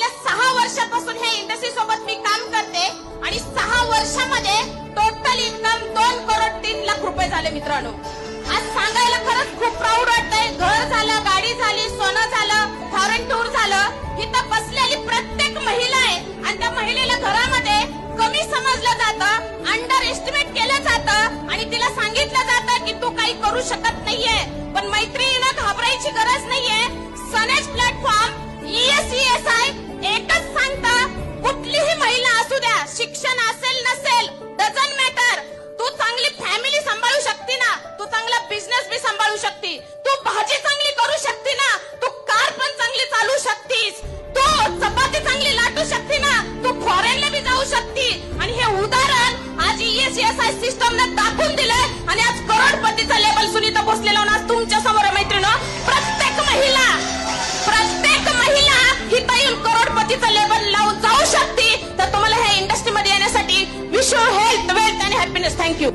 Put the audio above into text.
गेल्या सहा वर्षापासून हे इंडस्ट्री सोबत मी काम करते आणि सहा वर्षामध्ये टोटल इन्कम दोन करोड तीन लाख रुपये झाले मित्रांनो. आज सांगायला खरंच खूप प्राऊड वाटत. चपाती चांगली लाटू शकते ना तू फॉरेनला बी जाऊ शकते. आणि हे उदाहरण आज ईएसएस आय ने दाखवून दिलंय. आणि आज करोडपतीचा लेवल सुनीता भोसलेला आज तुमच्यासमोर मैत्रिणी. प्रत्येक महिला प्रत्येक महिला हिता येऊन करोडपतीचा लेवल लावून जाऊ शकते. तर तुम्हाला ह्या इंडस्ट्रीमध्ये येण्यासाठी विश हेल्थ वेल्थ आणि हॅपीनेस थँक्यू